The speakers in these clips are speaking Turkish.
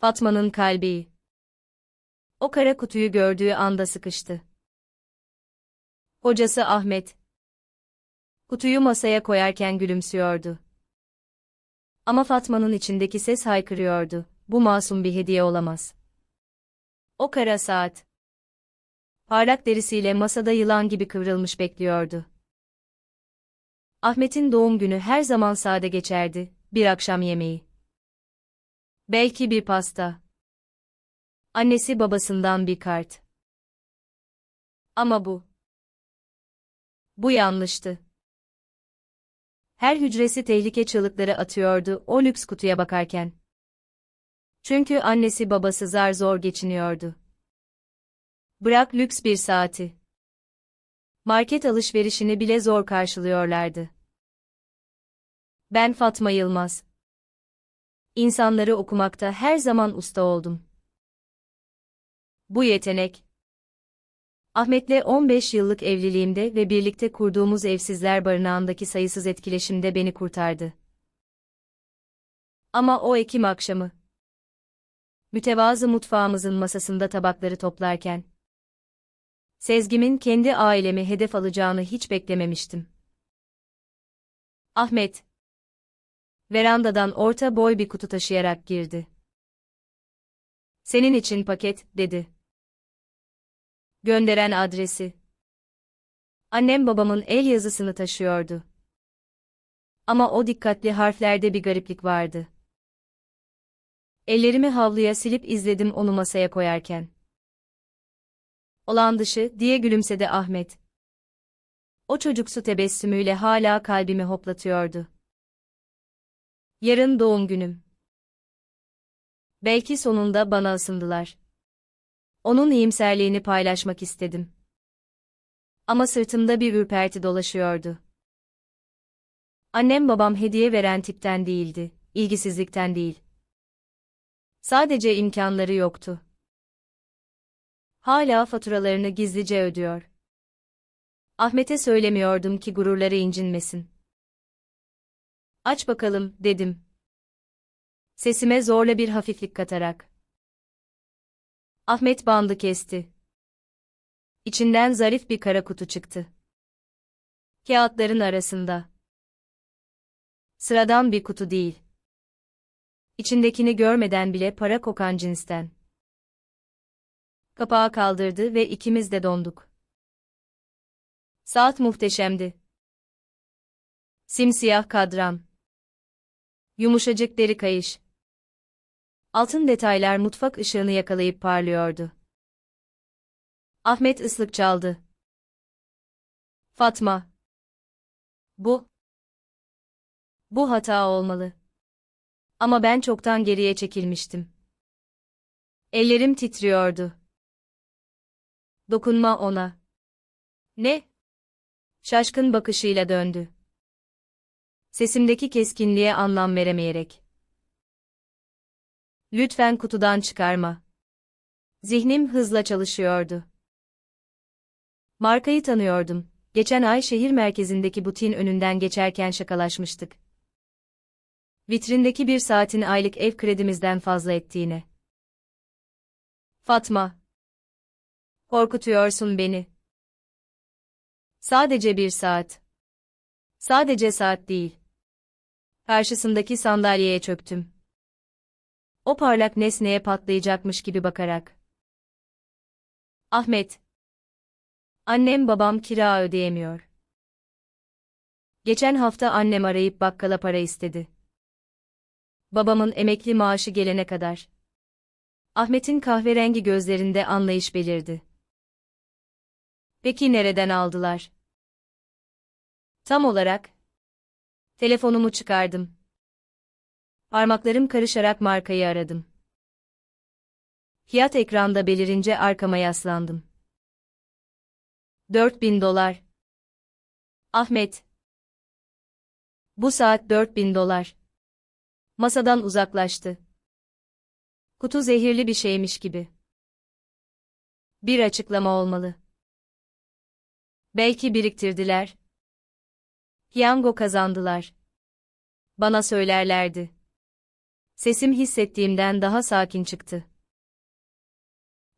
Fatma'nın kalbi. O kara kutuyu gördüğü anda sıkıştı. Hocası Ahmet. Kutuyu masaya koyarken gülümsüyordu. Ama Fatma'nın içindeki ses haykırıyordu. Bu masum bir hediye olamaz. O kara saat. Parlak derisiyle masada yılan gibi kıvrılmış bekliyordu. Ahmet'in doğum günü her zaman sade geçerdi, bir akşam yemeği. Belki bir pasta. Annesi babasından bir kart. Ama bu. Bu yanlıştı. Her hücresi tehlike çığlıkları atıyordu o lüks kutuya bakarken. Çünkü annesi babası zar zor geçiniyordu. Bırak lüks bir saati. Market alışverişini bile zor karşılıyorlardı. Ben Fatma Yılmaz. İnsanları okumakta her zaman usta oldum. Bu yetenek, Ahmet'le 15 yıllık evliliğimde ve birlikte kurduğumuz evsizler barınağındaki sayısız etkileşimde beni kurtardı. Ama o Ekim akşamı, mütevazı mutfağımızın masasında tabakları toplarken, Sezgim'in kendi ailemi hedef alacağını hiç beklememiştim. Ahmet, verandadan orta boy bir kutu taşıyarak girdi. Senin için paket, dedi. Gönderen adresi. Annem babamın el yazısını taşıyordu. Ama o dikkatli harflerde bir gariplik vardı. Ellerimi havluya silip izledim onu masaya koyarken. Olan dışı diye gülümsedi Ahmet. O çocuksu tebessümüyle hala kalbimi hoplatıyordu. Yarın doğum günüm. Belki sonunda bana ısındılar. Onun iyimserliğini paylaşmak istedim. Ama sırtımda bir ürperti dolaşıyordu. Annem babam hediye veren tipten değildi, ilgisizlikten değil. Sadece imkanları yoktu. Hala faturalarını gizlice ödüyor. Ahmet'e söylemiyordum ki gururları incinmesin. Aç bakalım, dedim. Sesime zorla bir hafiflik katarak. Ahmet bandı kesti. İçinden zarif bir kara kutu çıktı. Kağıtların arasında. Sıradan bir kutu değil. İçindekini görmeden bile para kokan cinsten. Kapağı kaldırdı ve ikimiz de donduk. Saat muhteşemdi. Simsiyah kadran. Yumuşacık deri kayış. Altın detaylar mutfak ışığını yakalayıp parlıyordu. Ahmet ıslık çaldı. Fatma. Bu. Bu hata olmalı. Ama ben çoktan geriye çekilmiştim. Ellerim titriyordu. Dokunma ona. Ne? Şaşkın bakışıyla döndü. Sesimdeki keskinliğe anlam veremeyerek. Lütfen kutudan çıkarma. Zihnim hızla çalışıyordu. Markayı tanıyordum. Geçen ay şehir merkezindeki butiğin önünden geçerken şakalaşmıştık. Vitrindeki bir saatin aylık ev kredimizden fazla ettiğine. Fatma. Korkutuyorsun beni. Sadece bir saat. Sadece saat değil. Karşısındaki sandalyeye çöktüm. O parlak nesneye patlayacakmış gibi bakarak. Ahmet. Annem babam kira ödeyemiyor. Geçen hafta annem arayıp bakkala para istedi. Babamın emekli maaşı gelene kadar. Ahmet'in kahverengi gözlerinde anlayış belirdi. Peki nereden aldılar? Tam olarak. Telefonumu çıkardım. Parmaklarım karışarak markayı aradım. Fiyat ekranda belirince arkama yaslandım. 4000 dolar. Ahmet. Bu saat 4000 dolar. Masadan uzaklaştı. Kutu zehirli bir şeymiş gibi. Bir açıklama olmalı. Belki biriktirdiler. Piyango kazandılar. Bana söylerlerdi. Sesim hissettiğimden daha sakin çıktı.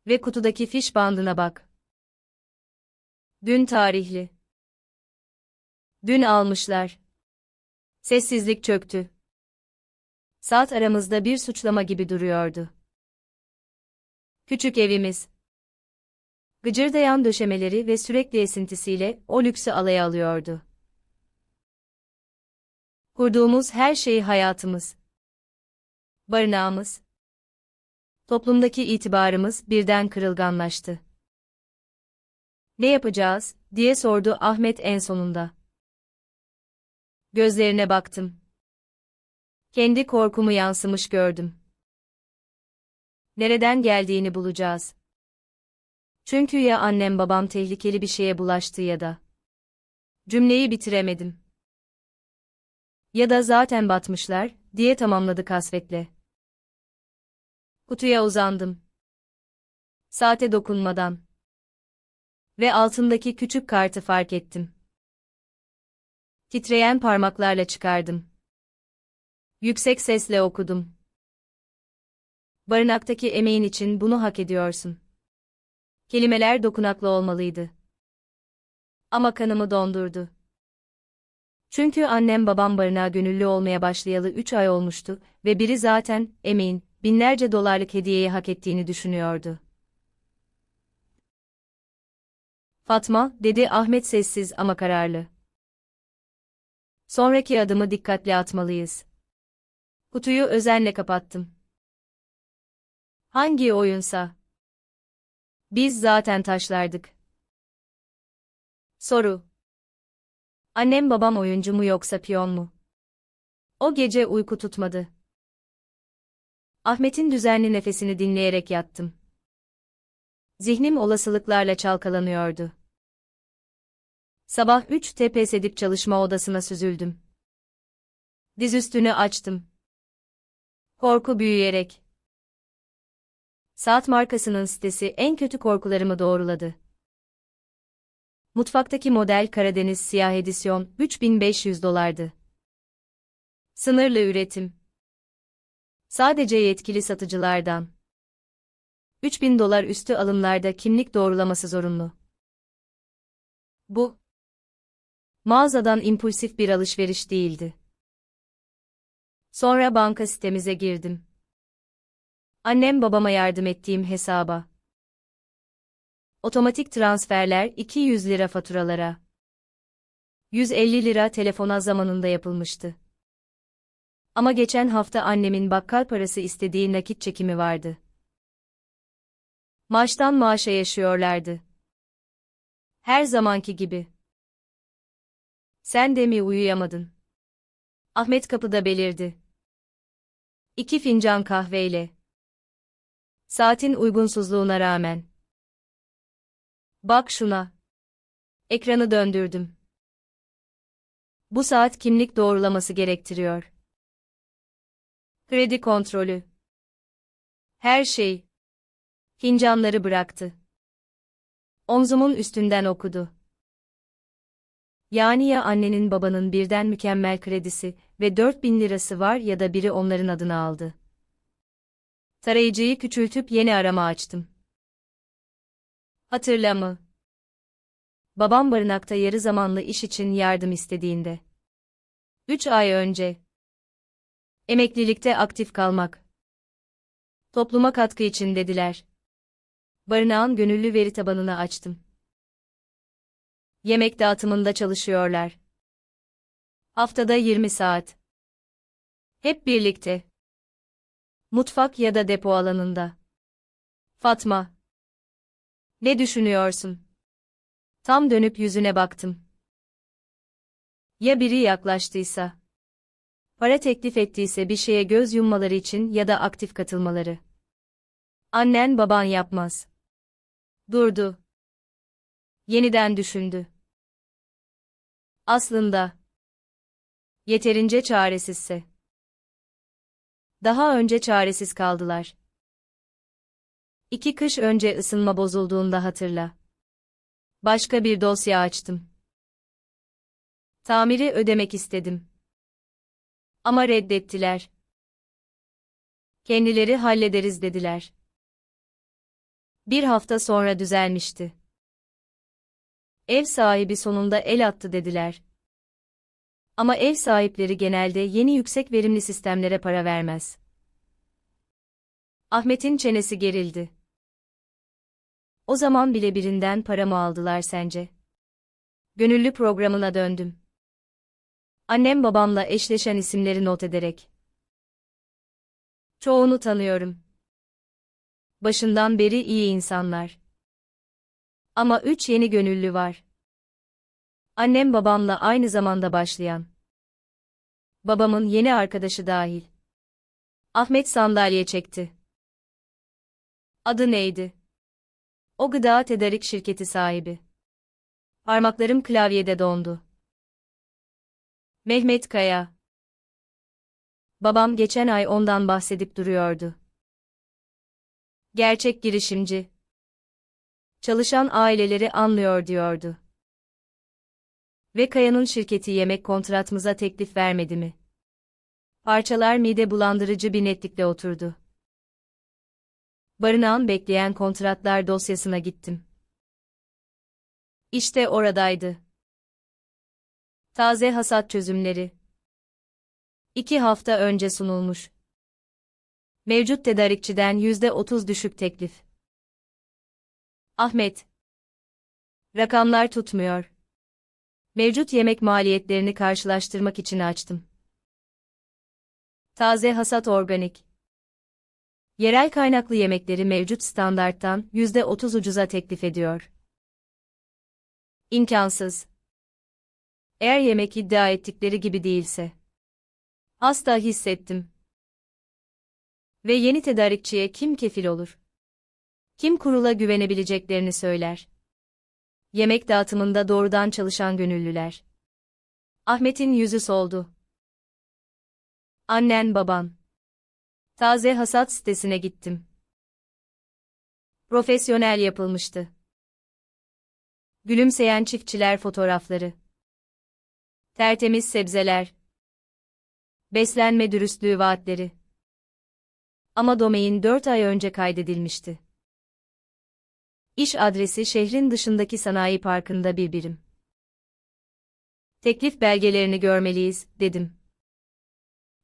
Ve kutudaki fiş bandına bak. Dün tarihli. Dün almışlar. Sessizlik çöktü. Saat aramızda bir suçlama gibi duruyordu. Küçük evimiz. Gıcırdayan döşemeleri ve sürekli esintisiyle o lüksü alaya alıyordu. Kurduğumuz her şey hayatımız. Barınağımız. Toplumdaki itibarımız birden kırılganlaştı. Ne yapacağız, diye sordu Ahmet en sonunda. Gözlerine baktım. Kendi korkumu yansımış gördüm. Nereden geldiğini bulacağız. Çünkü ya annem babam tehlikeli bir şeye bulaştı ya da. Cümleyi bitiremedim. Ya da zaten batmışlar, diye tamamladı kasvetle. Kutuya uzandım. Saate dokunmadan. Ve altındaki küçük kartı fark ettim. Titreyen parmaklarla çıkardım. Yüksek sesle okudum. Barınaktaki emeğin için bunu hak ediyorsun. Kelimeler dokunaklı olmalıydı. Ama kanımı dondurdu. Çünkü annem babam barınağa gönüllü olmaya başlayalı 3 ay olmuştu ve biri zaten, emeğin, binlerce dolarlık hediyeyi hak ettiğini düşünüyordu. Fatma, dedi Ahmet sessiz ama kararlı. Sonraki adımı dikkatli atmalıyız. Kutuyu özenle kapattım. Hangi oyunsa? Biz zaten taşlardık. Soru. Annem babam oyuncu mu yoksa piyon mu? O gece uyku tutmadı. Ahmet'in düzenli nefesini dinleyerek yattım. Zihnim olasılıklarla çalkalanıyordu. Sabah 3'te pes edip çalışma odasına süzüldüm. Dizüstünü açtım. Korku büyüyerek. Saat markasının sitesi en kötü korkularımı doğruladı. Mutfaktaki model Karadeniz siyah edisyon 3500 dolardı. Sınırlı üretim. Sadece yetkili satıcılardan. 3000 dolar üstü alımlarda kimlik doğrulaması zorunlu. Bu mağazadan impulsif bir alışveriş değildi. Sonra banka sitemize girdim. Annem babama yardım ettiğim hesaba. Otomatik transferler 200 lira faturalara. 150 lira telefona zamanında yapılmıştı. Ama geçen hafta annemin bakkal parası istediği nakit çekimi vardı. Maaştan maaşa yaşıyorlardı. Her zamanki gibi. Sen de mi uyuyamadın? Ahmet kapıda belirdi. İki fincan kahveyle. Saatin uygunsuzluğuna rağmen. Bak şuna. Ekranı döndürdüm. Bu saat kimlik doğrulaması gerektiriyor. Kredi kontrolü. Her şey. Fincanları bıraktı. Omzumun üstünden okudu. Yani ya annenin babanın birden mükemmel kredisi ve 4000 lirası var ya da biri onların adını aldı. Tarayıcıyı küçültüp yeni arama açtım. Hatırla mı? Babam barınakta yarı zamanlı iş için yardım istediğinde. Üç ay önce. Emeklilikte aktif kalmak. Topluma katkı için dediler. Barınağın gönüllü veri tabanını açtım. Yemek dağıtımında çalışıyorlar. Haftada 20 saat. Hep birlikte. Mutfak ya da depo alanında. Fatma. Ne düşünüyorsun? Tam dönüp yüzüne baktım. Ya biri yaklaştıysa? Para teklif ettiyse bir şeye göz yummaları için ya da aktif katılmaları. Annen baban yapmaz. Durdu. Yeniden düşündü. Aslında. Yeterince çaresizse. Daha önce çaresiz kaldılar. İki kış önce ısınma bozulduğunda hatırla. Başka bir dosya açtım. Tamiri ödemek istedim. Ama reddettiler. Kendileri hallederiz dediler. Bir hafta sonra düzelmişti. Ev sahibi sonunda el attı dediler. Ama ev sahipleri genelde yeni yüksek verimli sistemlere para vermez. Ahmet'in çenesi gerildi. O zaman bile birinden para mı aldılar sence? Gönüllü programına döndüm. Annem babamla eşleşen isimleri not ederek. Çoğunu tanıyorum. Başından beri iyi insanlar. Ama üç yeni gönüllü var. Annem babamla aynı zamanda başlayan. Babamın yeni arkadaşı dahil. Ahmet sandalye çekti. Adı neydi? O gıda tedarik şirketi sahibi. Parmaklarım klavyede dondu. Mehmet Kaya. Babam geçen ay ondan bahsedip duruyordu. Gerçek girişimci. Çalışan aileleri anlıyor diyordu. Ve Kaya'nın şirketi yemek kontratımıza teklif vermedi mi? Parçalar mide bulandırıcı bir netlikle oturdu. Barınağın bekleyen kontratlar dosyasına gittim. İşte oradaydı. Taze hasat çözümleri. İki hafta önce sunulmuş. Mevcut tedarikçiden yüzde otuz düşük teklif. Ahmet. Rakamlar tutmuyor. Mevcut yemek maliyetlerini karşılaştırmak için açtım. Taze hasat organik. Yerel kaynaklı yemekleri mevcut standarttan yüzde otuz ucuza teklif ediyor. İmkansız. Eğer yemek iddia ettikleri gibi değilse. Hasta hissettim. Ve yeni tedarikçiye kim kefil olur? Kim kurula güvenebileceklerini söyler? Yemek dağıtımında doğrudan çalışan gönüllüler. Ahmet'in yüzü soldu. Annen baban. Taze hasat sitesine gittim. Profesyonel yapılmıştı. Gülümseyen çiftçiler fotoğrafları. Tertemiz sebzeler. Beslenme dürüstlüğü vaatleri. Ama domain 4 ay önce kaydedilmişti. İş adresi şehrin dışındaki sanayi parkında bir birim. Teklif belgelerini görmeliyiz, dedim.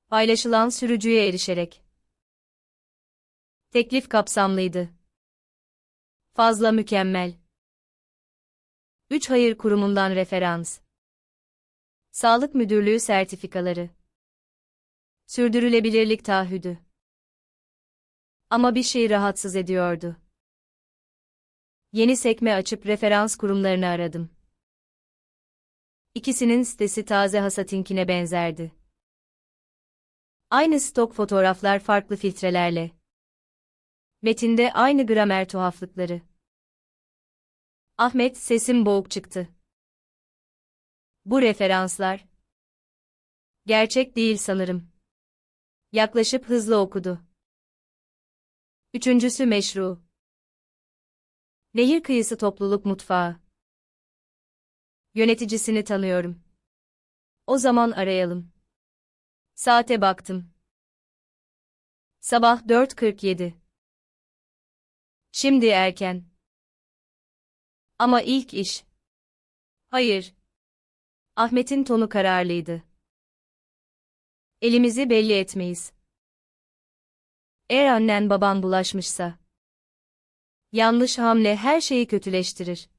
Paylaşılan sürücüye erişerek. Teklif kapsamlıydı. Fazla mükemmel. 3 hayır kurumundan referans. Sağlık Müdürlüğü sertifikaları. Sürdürülebilirlik taahhüdü. Ama bir şey rahatsız ediyordu. Yeni sekme açıp referans kurumlarını aradım. İkisinin sitesi taze hasatinkine benzerdi. Aynı stok fotoğraflar farklı filtrelerle. Metinde aynı gramer tuhaflıkları. Ahmet sesim boğuk çıktı. Bu referanslar gerçek değil sanırım. Yaklaşıp hızlı okudu. Üçüncüsü meşru. Nehir kıyısı topluluk mutfağı. Yöneticisini tanıyorum. O zaman arayalım. Saate baktım. Sabah 4.47. Şimdi erken. Ama ilk iş. Hayır. Ahmet'in tonu kararlıydı. Elimizi belli etmeyiz. Eğer annen baban bulaşmışsa. Yanlış hamle her şeyi kötüleştirir.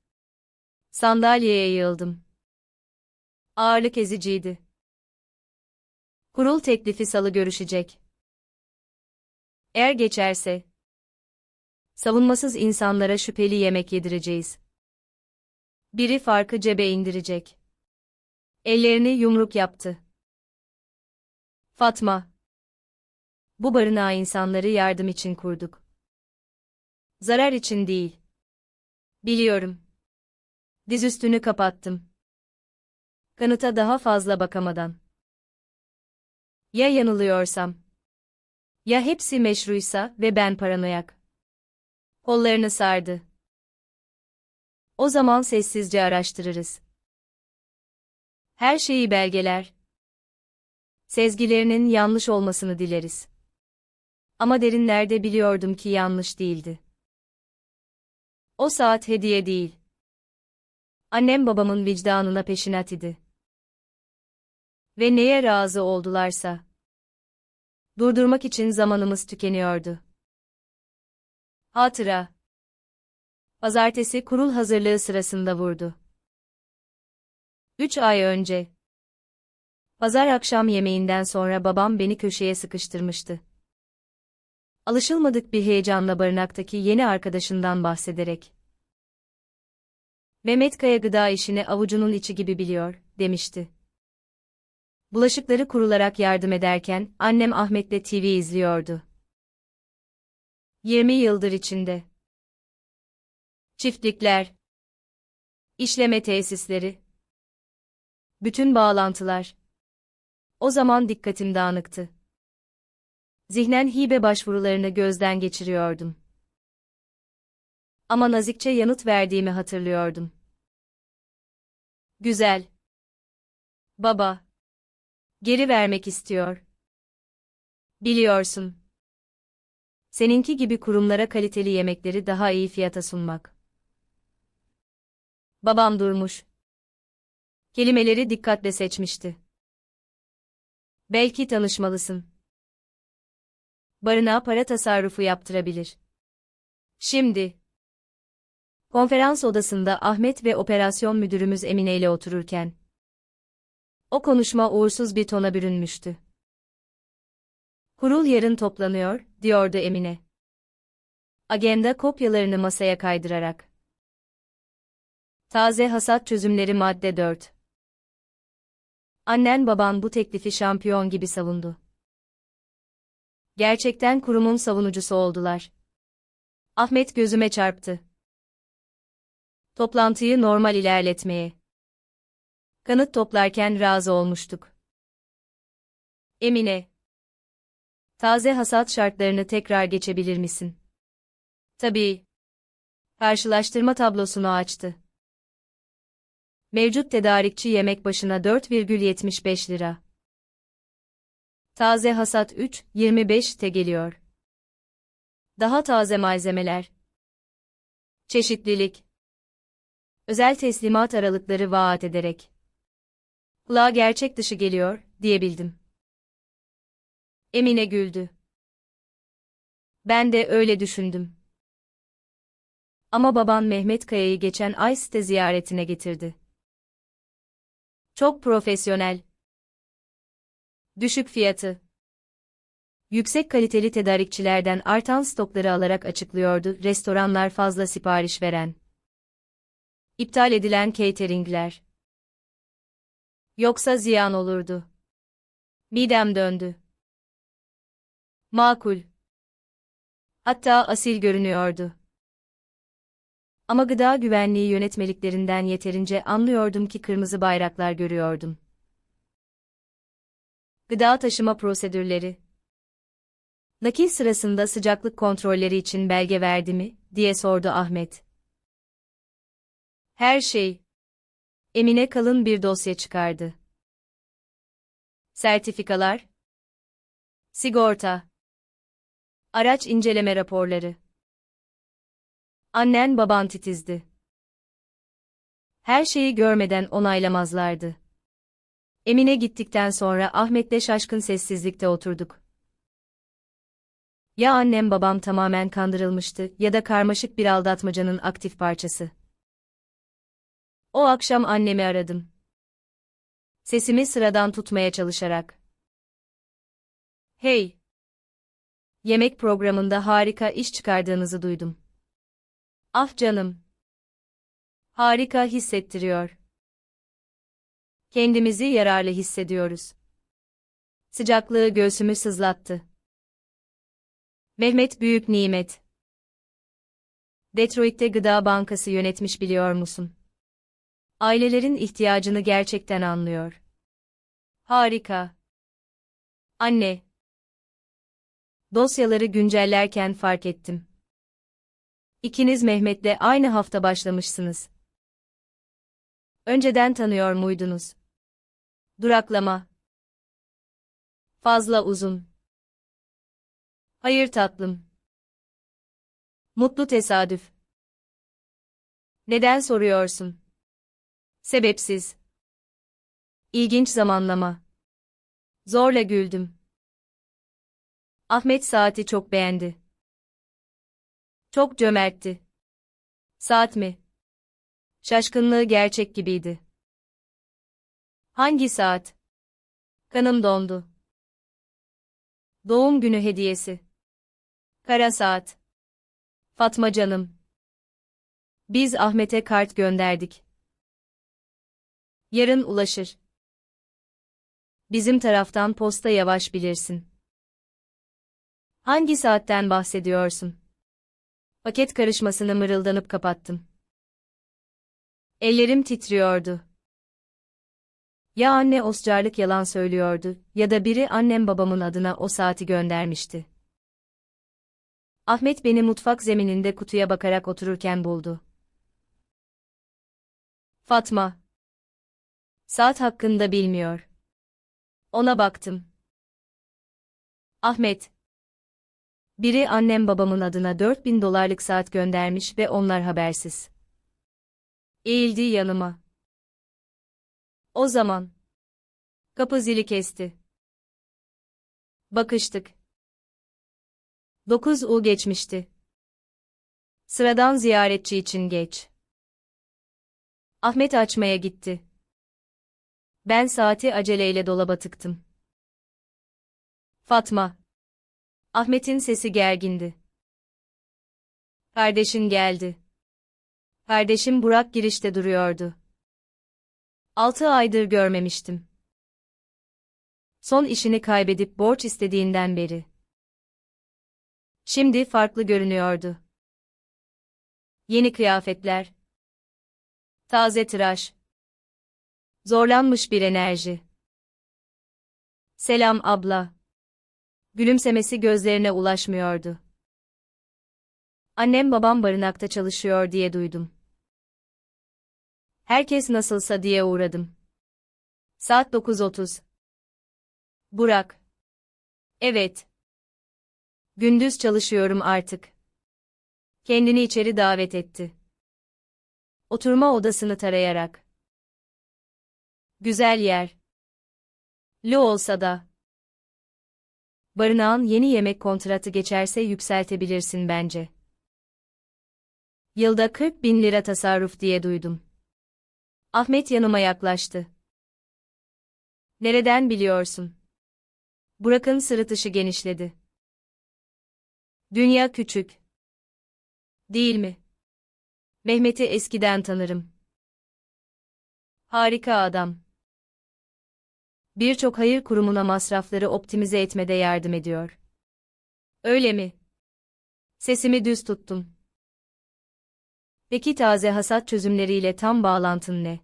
Sandalyeye yığıldım. Ağırlık eziciydi. Kurul teklifi salı görüşecek. Eğer geçerse, savunmasız insanlara şüpheli yemek yedireceğiz. Biri farkı cebe indirecek. Ellerini yumruk yaptı. Fatma. Bu barınağı insanları yardım için kurduk. Zarar için değil. Biliyorum. Dizüstünü kapattım. Kanıta daha fazla bakamadan. Ya yanılıyorsam? Ya hepsi meşruysa ve ben paranoyak? Kollarını sardı. O zaman sessizce araştırırız. Her şeyi belgeler. Sezgilerinin yanlış olmasını dileriz. Ama derinlerde biliyordum ki yanlış değildi. O saat hediye değil. Annem babamın vicdanına peşinat idi. Ve neye razı oldularsa. Durdurmak için zamanımız tükeniyordu. Hatıra. Pazartesi kurul hazırlığı sırasında vurdu. Üç ay önce. Pazar akşam yemeğinden sonra babam beni köşeye sıkıştırmıştı. Alışılmadık bir heyecanla barınaktaki yeni arkadaşından bahsederek. Mehmet Kaya gıda işini avucunun içi gibi biliyor, demişti. Bulaşıkları kurularak yardım ederken, annem Ahmet'le TV izliyordu. 20 yıldır içinde. Çiftlikler. işleme tesisleri. Bütün bağlantılar. O zaman dikkatim dağınıktı. Zihnen hibe başvurularını gözden geçiriyordum. Ama nazikçe yanıt verdiğimi hatırlıyordum. Güzel. Baba. Geri vermek istiyor. Biliyorsun. Seninki gibi kurumlara kaliteli yemekleri daha iyi fiyata sunmak. Babam durmuş. Kelimeleri dikkatle seçmişti. Belki tanışmalısın. Barınağa para tasarrufu yaptırabilir. Şimdi. Konferans odasında Ahmet ve operasyon müdürümüz Emine ile otururken. O konuşma uğursuz bir tona bürünmüştü. Kurul yarın toplanıyor, diyordu Emine. Agenda kopyalarını masaya kaydırarak. Taze hasat çözümleri madde 4. Annen baban bu teklifi şampiyon gibi savundu. Gerçekten kurumun savunucusu oldular. Ahmet gözüme çarptı. Toplantıyı normal ilerletmeye. Kanıt toplarken razı olmuştuk. Emine. Taze hasat şartlarını tekrar geçebilir misin? Tabii. Karşılaştırma tablosunu açtı. Mevcut tedarikçi yemek başına 4,75 lira. Taze hasat 3, 25 te geliyor. Daha taze malzemeler. Çeşitlilik. Özel teslimat aralıkları vaat ederek. Kulağa gerçek dışı geliyor, diyebildim. Emine güldü. Ben de öyle düşündüm. Ama baban Mehmet Kaya'yı geçen ay site ziyaretine getirdi. Çok profesyonel. Düşük fiyatı. Yüksek kaliteli tedarikçilerden artan stokları alarak açıklıyordu restoranlar fazla sipariş veren. İptal edilen cateringler. Yoksa ziyan olurdu. Midem döndü. Makul. Hatta asil görünüyordu. Ama gıda güvenliği yönetmeliklerinden yeterince anlıyordum ki kırmızı bayraklar görüyordum. Gıda taşıma prosedürleri. Nakil sırasında sıcaklık kontrolleri için belge verdi mi, diye sordu Ahmet. Her şey. Emine kalın bir dosya çıkardı. Sertifikalar. Sigorta. Araç inceleme raporları. Annen baban titizdi. Her şeyi görmeden onaylamazlardı. Emine gittikten sonra Ahmet'le şaşkın sessizlikte oturduk. Ya annem babam tamamen kandırılmıştı ya da karmaşık bir aldatmacanın aktif parçası. O akşam annemi aradım. Sesimi sıradan tutmaya çalışarak. Hey! Yemek programında harika iş çıkardığınızı duydum. Ah canım. Harika hissettiriyor. Kendimizi yararlı hissediyoruz. Sıcaklığı göğsümü sızlattı. Mehmet Büyük Nimet. Detroit'te Gıda Bankası yönetmiş biliyor musun? Ailelerin ihtiyacını gerçekten anlıyor. Harika. Anne. Dosyaları güncellerken fark ettim. İkiniz Mehmet'le aynı hafta başlamışsınız. Önceden tanıyor muydunuz? Duraklama. Fazla uzun. Hayır tatlım. Mutlu tesadüf. Neden soruyorsun? Sebepsiz. İlginç zamanlama. Zorla güldüm. Ahmet saati çok beğendi. Çok cömertti. Saat mi? Şaşkınlığı gerçek gibiydi. Hangi saat? Kanım dondu. Doğum günü hediyesi. Kara saat. Fatma canım. Biz Ahmet'e kart gönderdik. Yarın ulaşır. Bizim taraftan posta yavaş bilirsin. Hangi saatten bahsediyorsun? Paket karışmasını mırıldanıp kapattım. Ellerim titriyordu. Ya anne oscarlık yalan söylüyordu ya da biri annem babamın adına o saati göndermişti. Ahmet beni mutfak zemininde kutuya bakarak otururken buldu. Fatma. Saat hakkında bilmiyor. Ona baktım. Ahmet. Biri annem babamın adına 4000 dolarlık saat göndermiş ve onlar habersiz. Eğildi yanıma. O zaman. Kapı zili kesti. Bakıştık. 9 U geçmişti. Sıradan ziyaretçi için geç. Ahmet açmaya gitti. Ben saati aceleyle dolaba tıktım. Fatma. Ahmet'in sesi gergindi. Kardeşin geldi. Kardeşim Burak girişte duruyordu. Altı aydır görmemiştim. Son işini kaybedip borç istediğinden beri. Şimdi farklı görünüyordu. Yeni kıyafetler. Taze tıraş. Zorlanmış bir enerji. Selam abla. Gülümsemesi gözlerine ulaşmıyordu. Annem babam barınakta çalışıyor diye duydum. Herkes nasılsa diye uğradım. Saat 9.30. Burak. Evet. Gündüz çalışıyorum artık. Kendini içeri davet etti. Oturma odasını tarayarak. Güzel yer. Lo olsa da. Barınağın yeni yemek kontratı geçerse yükseltebilirsin bence. Yılda 40 bin lira tasarruf diye duydum. Ahmet yanıma yaklaştı. Nereden biliyorsun? Burak'ın sırıtışı genişledi. Dünya küçük. Değil mi? Mehmet'i eskiden tanırım. Harika adam. Birçok hayır kurumuna masrafları optimize etmede yardım ediyor. Öyle mi? Sesimi düz tuttum. Peki taze hasat çözümleriyle tam bağlantın ne?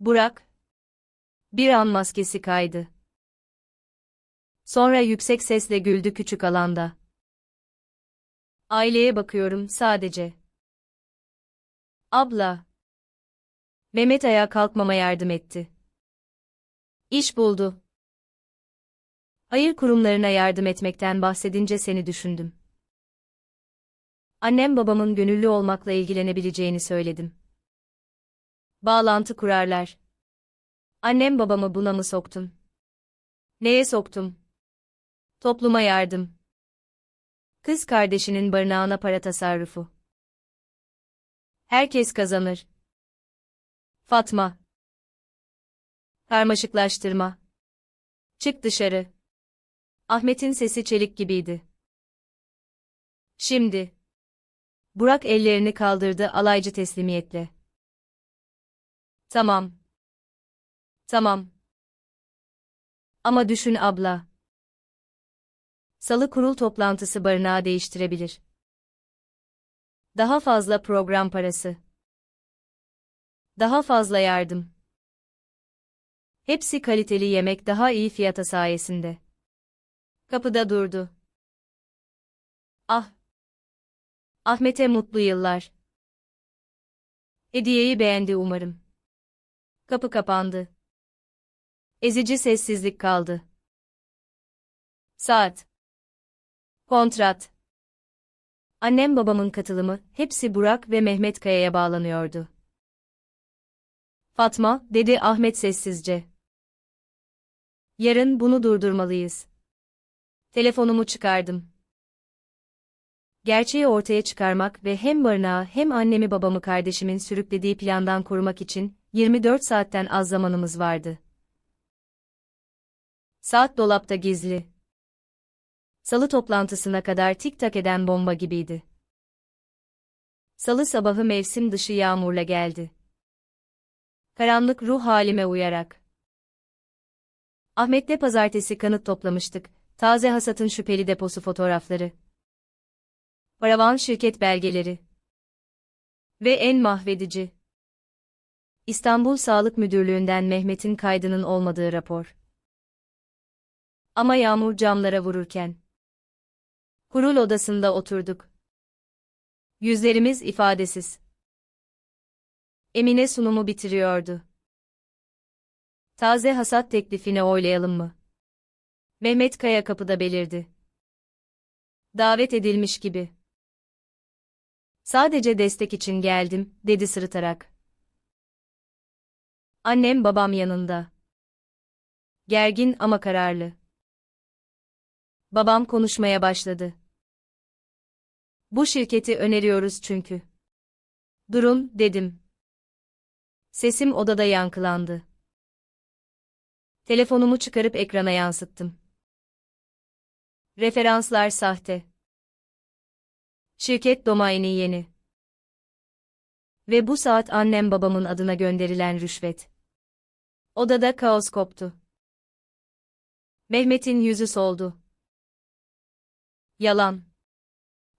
Burak. Bir an maskesi kaydı. Sonra yüksek sesle güldü küçük alanda. Aileye bakıyorum sadece. Abla. Mehmet ayağa kalkmama yardım etti. İş buldu. Hayır kurumlarına yardım etmekten bahsedince seni düşündüm. Annem babamın gönüllü olmakla ilgilenebileceğini söyledim. Bağlantı kurarlar. Annem babamı buna mı soktun? Neye soktum? Topluma yardım. Kız kardeşinin barınağına para tasarrufu. Herkes kazanır. Fatma. Karmaşıklaştırma. Çık dışarı. Ahmet'in sesi çelik gibiydi. Şimdi. Burak ellerini kaldırdı alaycı teslimiyetle. Tamam. Tamam. Ama düşün abla. Salı kurul toplantısı barınağı değiştirebilir. Daha fazla program parası. Daha fazla yardım. Hepsi kaliteli yemek daha iyi fiyata sayesinde. Kapıda durdu. Ah. Ahmet'e mutlu yıllar. Hediyeyi beğendi umarım. Kapı kapandı. Ezici sessizlik kaldı. Saat. Kontrat. Annem babamın katılımı, hepsi Burak ve Mehmet Kaya'ya bağlanıyordu. Fatma, dedi Ahmet sessizce. Yarın bunu durdurmalıyız. Telefonumu çıkardım. Gerçeği ortaya çıkarmak ve hem barınağı hem annemi babamı kardeşimin sürüklediği plandan korumak için 24 saatten az zamanımız vardı. Saat dolapta gizli. Salı toplantısına kadar tik tak eden bomba gibiydi. Salı sabahı mevsim dışı yağmurla geldi. Karanlık ruh halime uyarak. Ahmet'le pazartesi kanıt toplamıştık. Taze hasatın şüpheli deposu fotoğrafları. Paravan şirket belgeleri. Ve en mahvedici. İstanbul Sağlık Müdürlüğü'nden Mehmet'in kaydının olmadığı rapor. Ama yağmur camlara vururken. Kurul odasında oturduk. Yüzlerimiz ifadesiz. Emine sunumu bitiriyordu. Taze hasat teklifini oylayalım mı? Mehmet Kaya kapıda belirdi. Davet edilmiş gibi. Sadece destek için geldim, dedi sırıtarak. Annem babam yanında. Gergin ama kararlı. Babam konuşmaya başladı. Bu şirketi öneriyoruz çünkü. Durun, dedim. Sesim odada yankılandı. Telefonumu çıkarıp ekrana yansıttım. Referanslar sahte. Şirket domaini yeni. Ve bu saat annem babamın adına gönderilen rüşvet. Odada kaos koptu. Mehmet'in yüzü soldu. Yalan.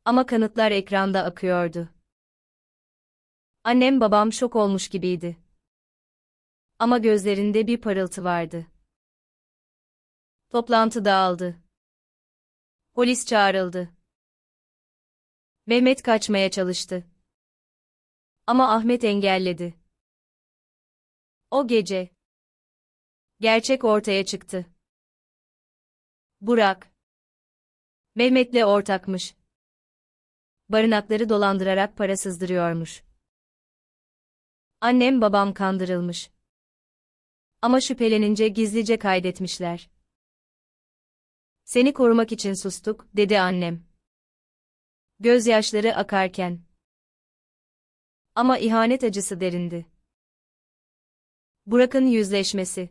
Ama kanıtlar ekranda akıyordu. Annem babam şok olmuş gibiydi. Ama gözlerinde bir parıltı vardı. Toplantı dağıldı. Polis çağrıldı. Mehmet kaçmaya çalıştı. Ama Ahmet engelledi. O gece gerçek ortaya çıktı. Burak Mehmet'le ortakmış. Barınakları dolandırarak para sızdırıyormuş. Annem babam kandırılmış. Ama şüphelenince gizlice kaydetmişler. Seni korumak için sustuk, dedi annem. Gözyaşları akarken. Ama ihanet acısı derindi. Burak'ın yüzleşmesi.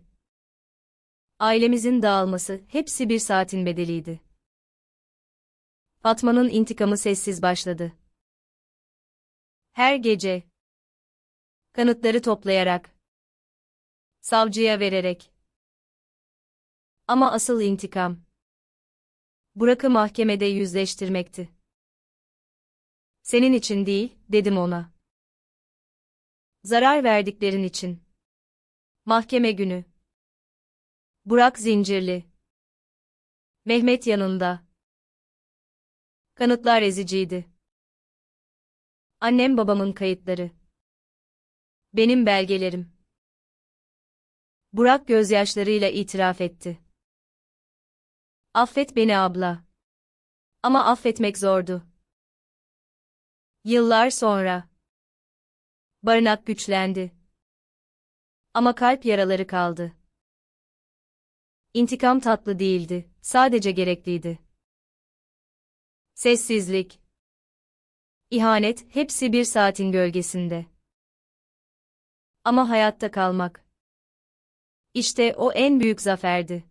Ailemizin dağılması, hepsi bir saatin bedeliydi. Fatma'nın intikamı sessiz başladı. Her gece. Kanıtları toplayarak. Savcıya vererek. Ama asıl intikam. Burak'ı mahkemede yüzleştirmekti. Senin için değil, dedim ona. Zarar verdiklerin için. Mahkeme günü. Burak zincirli. Mehmet yanında. Kanıtlar eziciydi. Annem babamın kayıtları. Benim belgelerim. Burak gözyaşlarıyla itiraf etti. Affet beni abla. Ama affetmek zordu. Yıllar sonra. Barınak güçlendi. Ama kalp yaraları kaldı. İntikam tatlı değildi, sadece gerekliydi. Sessizlik. İhanet, hepsi bir saatin gölgesinde. Ama hayatta kalmak. İşte o en büyük zaferdi.